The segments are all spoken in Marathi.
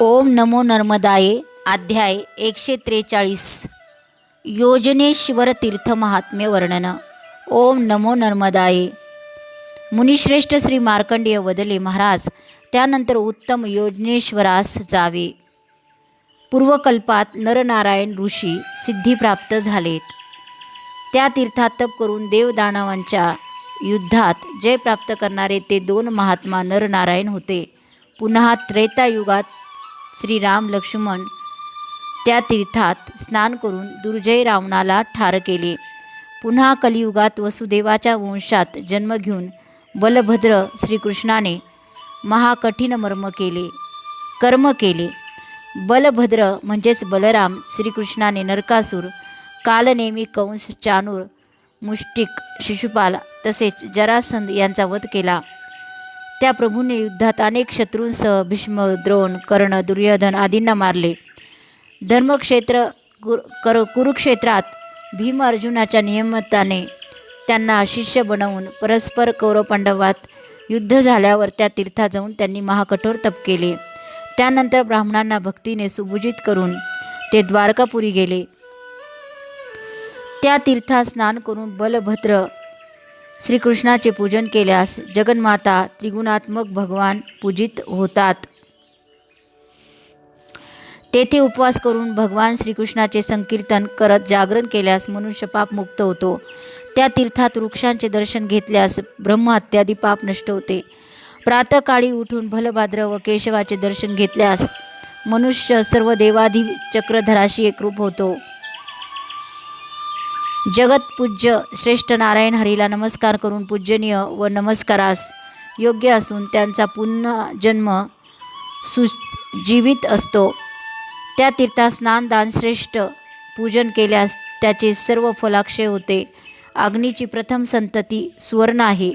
ओम नमो नर्मदाये अध्याय एकशे त्रेचाळीस योजनेश्वर तीर्थ महात्म्य वर्णन. ओम नमो नर्मदाये. मुनिश्रेष्ठ श्री मार्कंडेय वदले महाराज त्यानंतर उत्तम योजनेश्वरास जावे. पूर्वकल्पात नरनारायण ऋषी सिद्धी प्राप्त झालेत. त्या तीर्थात तप करून देवदानवांच्या युद्धात जय प्राप्त करणारे ते दोन महात्मा नरनारायण होते. पुन्हा त्रेतायुगात श्रीराम लक्ष्मण त्या तीर्थात स्नान करून दुर्जय रावणाला ठार केले. पुन्हा कलियुगात वसुदेवाच्या वंशात जन्म घेऊन बलभद्र श्रीकृष्णाने महाकठीण मर्म केले कर्म केले. बलभद्र म्हणजेच बलराम श्रीकृष्णाने नरकासूर कालनेमी कंस चानूर मुष्टिक शिशुपाल तसेच जरासंध यांचा वध केला. त्या प्रभूने युद्धात अनेक शत्रूंसह भीष्म द्रोण कर्ण दुर्योधन आदींना मारले. धर्मक्षेत्र कुर कर कुरुक्षेत्रात भीम अर्जुनाच्या नियमताने त्यांना शिष्य बनवून परस्पर कौरवपांडवात युद्ध झाल्यावर त्या तीर्थात जाऊन त्यांनी महाकठोर तप केले. त्यानंतर ब्राह्मणांना भक्तीने सुभूजित करून ते द्वारकापुरी गेले. त्या तीर्थात स्नान करून बलभद्र श्रीकृष्णाचे पूजन केल्यास जगन्माता त्रिगुणात्मक भगवान पूजित होतात. तेथे उपवास करून भगवान श्रीकृष्णाचे संकीर्तन करत जागरण केल्यास मनुष्य पाप मुक्त होतो. त्या तीर्थात वृक्षांचे दर्शन घेतल्यास ब्रह्म इत्यादी पाप नष्ट होते. प्रातकाळी उठून भलभाद्र व केशवाचे दर्शन घेतल्यास मनुष्य सर्व देवाधी चक्रधराशी एकरूप होतो. जगतपूज्य श्रेष्ठ नारायण हरीला नमस्कार करून पूजनीय व नमस्कारास योग्य असून त्यांचा पुन्हा जन्म सुजीवित असतो. त्या तीर्थात स्नान दान श्रेष्ठ पूजन केल्यास त्याचे सर्व फलाक्षय होते. अग्नीची प्रथम संतती सुवर्ण आहे.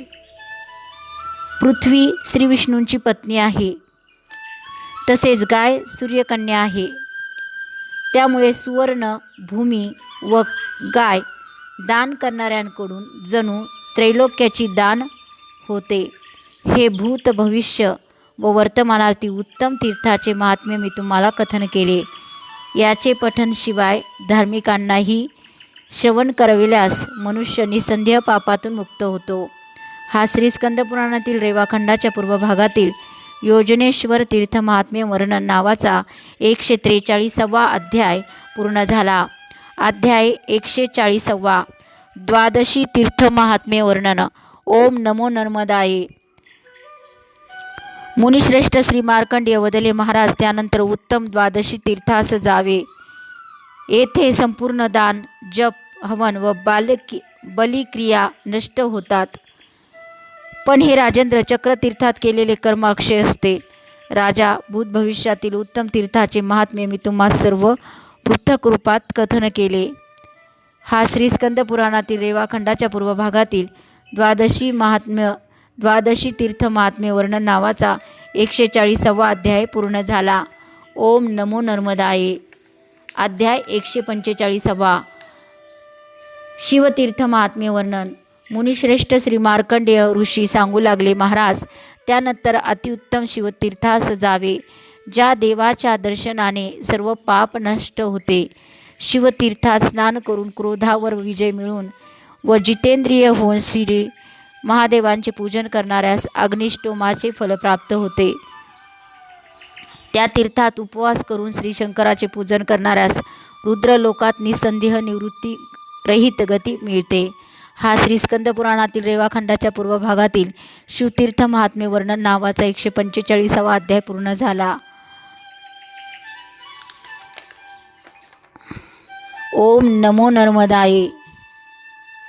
पृथ्वी श्रीविष्णूंची पत्नी आहे. तसेच गाय सूर्यकन्या आहे. त्यामुळे सुवर्ण भूमी व गाय दान करणाऱ्यांकडून जणू त्रैलोक्याची दान होते. हे भूत भविष्य व वर्तमानातील उत्तम तीर्थाचे महात्म्य मी तुम्हाला कथन केले. याचे पठन शिवाय धार्मिकांनाही श्रवण करविल्यास मनुष्य निसंदेह पापातून मुक्त होतो. हा श्री स्कंदपुराणातील रेवाखंडाच्या पूर्व भागातील योजनेश्वर तीर्थ महात्म्य वर्णन नावाचा एकशे त्रेचाळीसावा अध्याय पूर्ण झाला. अध्याय एकशे चाळीसावा द्वादशी तीर्थ महात्म्य वर्णन. ओम नमो नर्मदाये. मुनिश्रेष्ठ श्री मार्कंडेय वदले महाराज त्यानंतर उत्तम द्वादशी तीर्थास जावे. येथे संपूर्ण दान जप हवन व बालकी बलिक्रिया नष्ट होतात. पण हे राजेंद्र चक्रतीर्थात केलेले कर्म अक्षय असते. राजा भूत भविष्यातील उत्तम तीर्थाचे महात्म्य मी तुम्हा सर्व पृथक रूपात कथन केले. हा श्री स्कंद पुराणातील रेवाखंडाच्या पूर्व भागातील द्वादशी महात्म्य द्वादशी तीर्थ महात्म्य वर्णन नावाचा एकशे चाळीसावा अध्याय पूर्ण झाला. ओम नमो नर्मदाये. अध्याय एकशे पंचेचाळीसावा शिवतीर्थ महात्म्य वर्णन. मुनिश्रेष्ठ श्री मार्कंडेय ऋषी सांगू लागले महाराज त्यानंतर अतिउत्तम शिवतीर्थास जावे ज्या देवाच्या दर्शनाने सर्व पाप नष्ट होते. शिवतीर्थात स्नान करून क्रोधावर विजय मिळून व जितेंद्रिय होऊन श्री महादेवांचे पूजन करणाऱ्यास अग्निष्टोमाचे फल प्राप्त होते. त्या तीर्थात उपवास करून श्री शंकराचे पूजन करणाऱ्यास रुद्रलोकात निसंदेह निवृत्ती रहित गती मिळते. हा श्री स्कंद पुराणातील रेवाखंडाच्या पूर्व भागातील शिवतीर्थ महात्मे वर्णन नावाचा एकशे पंचेचाळीसावा अध्याय पूर्ण झाला. ओम नमो नर्मदाये.